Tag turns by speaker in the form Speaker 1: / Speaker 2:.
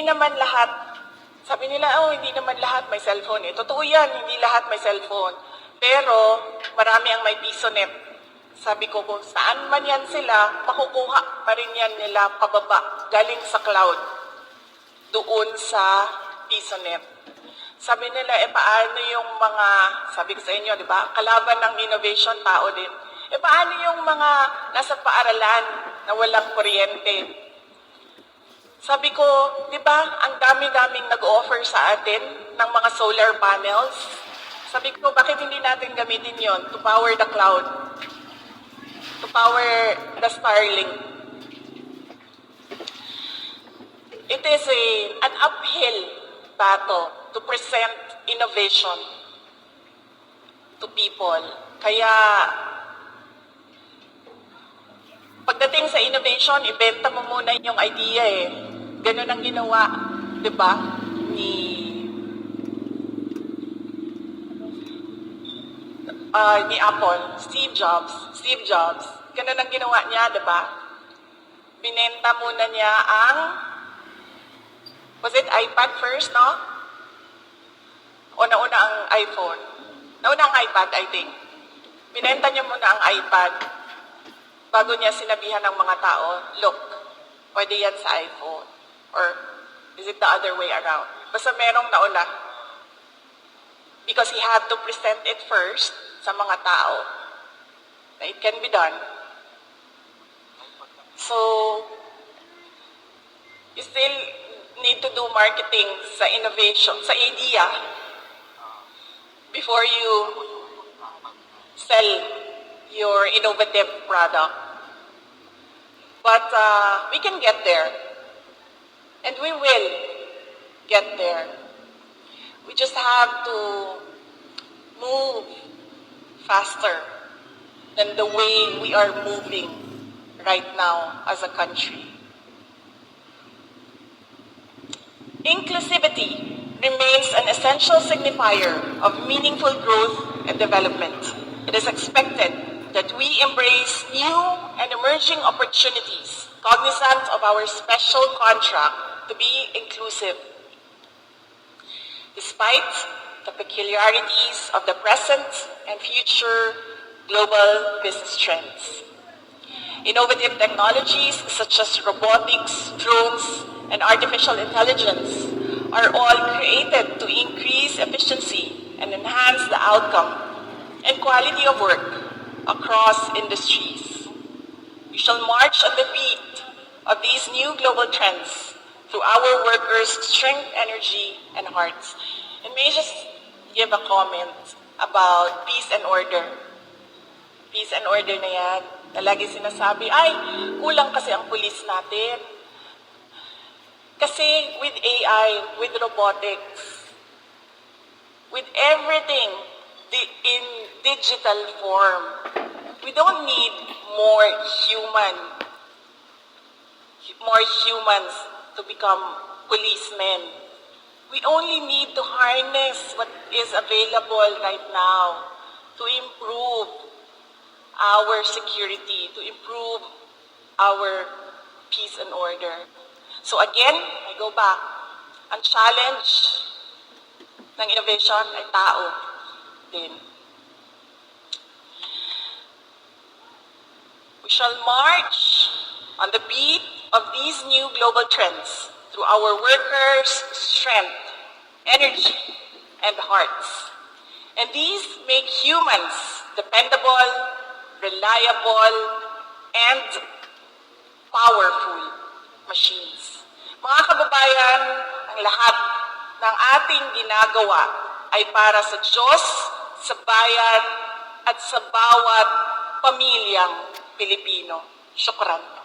Speaker 1: hindi naman lahat, sabi nila, oh, hindi naman lahat may cellphone eh. Totoo yan, hindi lahat may cellphone. Pero, marami ang may piso net. Sabi ko, kung saan man yan sila, makukuha pa rin yan nila pababa, galing sa cloud, doon sa piso net. Sabi nila, eh paano yung mga, sabi ko sa inyo, di ba, kalaban ng innovation, tao din. Eh paano yung mga nasa paaralan na walang kuryente? Sabi ko, di ba, ang dami-daming nag-offer sa atin ng mga solar panels. Sabi ko, bakit hindi natin gamitin yon to power the cloud? To power the Starlink? It is a, an uphill battle to present innovation to people. Kaya, pagdating sa innovation, ibenta mo muna yung idea eh. Ganun ang ginawa, di ba, ni ah, ni Apple, Steve Jobs, Steve Jobs. Ganun ang ginawa niya, di ba? Binenta muna niya ang Was it iPad first, no? O nauna ang iPhone? Nauna ang iPad, I think. Binenta niya muna ang iPad bago niya sinabihan ng mga tao, look, pwede yan sa iPhone. Or is it the other way around? Basta merong nauna. Because he had to present it first sa mga tao na it can be done. So, you still need to do marketing sa innovation, sa idea before you sell your innovative product. But uh, we can get there. And we will get there. We just have to move faster than the way we are moving right now as a country. Inclusivity remains an essential signifier of meaningful growth and development. It is expected that we embrace new and emerging opportunities, cognizant of our special contract to be inclusive. Despite the peculiarities of the present and future global business trends. Innovative technologies such as robotics, drones, and artificial intelligence are all created to increase efficiency and enhance the outcome and quality of work across industries. We shall march on the beat of these new global trends through our workers' strength, energy, and hearts. And may I just give a comment about peace and order peace and order na yan. Na lagi sinasabi, ay, kulang kasi ang pulis natin. Kasi with AI, with robotics, with everything in digital form, we don't need more human, more humans to become policemen. We only need to harness what is available right now to improve our security, to improve our peace and order. So again, I go back. Ang challenge ng innovation ay tao din. Shall march on the beat of these new global trends through our workers' strength, energy, and hearts. And these make humans dependable, reliable, and powerful machines. Mga kababayan, ang lahat ng ating ginagawa ay para sa Diyos, sa bayan, at sa bawat pamilyang Pilipino. Syukran.